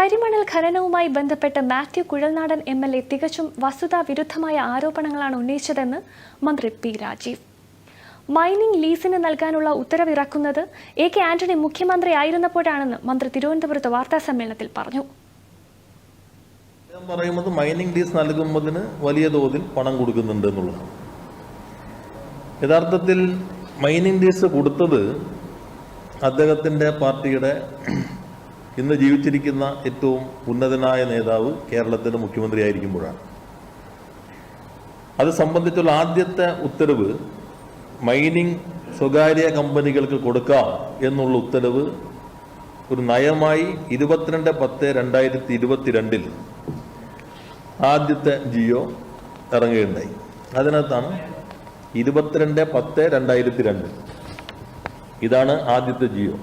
കരിമണൽ ഖനനവുമായി ബന്ധപ്പെട്ട് Mathew Kuzhalnadan M L A തികച്ചും വസ്തുതാ വിരുദ്ധമായ ആരോപണങ്ങളാണ് ഉന്നയിച്ചതെന്ന് മന്ത്രി പി രാജീവ്. മൈനിംഗ് ലീസിന് നൽകാനുള്ള ഉത്തരവിറക്കുന്നത് എ കെ ആന്റണി മുഖ്യമന്ത്രി ആയിരുന്നപ്പോഴാണെന്ന് മന്ത്രി തിരുവനന്തപുരത്ത് വാർത്താ സമ്മേളനത്തിൽ പറഞ്ഞു. പറയുന്നത് മൈനിങ് ലീസ് നൽകുന്നതിന് വലിയ തോതിൽ പണം കൊടുക്കുന്നുണ്ട് എന്നുള്ളതാണ്. യഥാർത്ഥത്തിൽ മൈനിങ് ലീസ് കൊടുത്തത് അദ്ദേഹത്തിന്റെ പാർട്ടിയുടെ ഇന്ന് ജീവിച്ചിരിക്കുന്ന ഏറ്റവും ഉന്നതനായ നേതാവ് കേരളത്തിന്റെ മുഖ്യമന്ത്രി ആയിരിക്കുമ്പോഴാണ്. അത് സംബന്ധിച്ചുള്ള ആദ്യത്തെ ഉത്തരവ് മൈനിങ് സ്വകാര്യ കമ്പനികൾക്ക് കൊടുക്കാം എന്നുള്ള ഉത്തരവ് ഒരു നയമായി ഇരുപത്തിരണ്ട് പത്ത് രണ്ടായിരത്തി ഇരുപത്തിരണ്ടിൽ ആദ്യത്തെ ജിയോ ഇറങ്ങുകയുണ്ടായി. അതിനകത്താണ് ഇരുപത്തിരണ്ട് പത്ത് രണ്ടായിരത്തി രണ്ട്. ഇതാണ് ആദ്യത്തെ ജിയോ.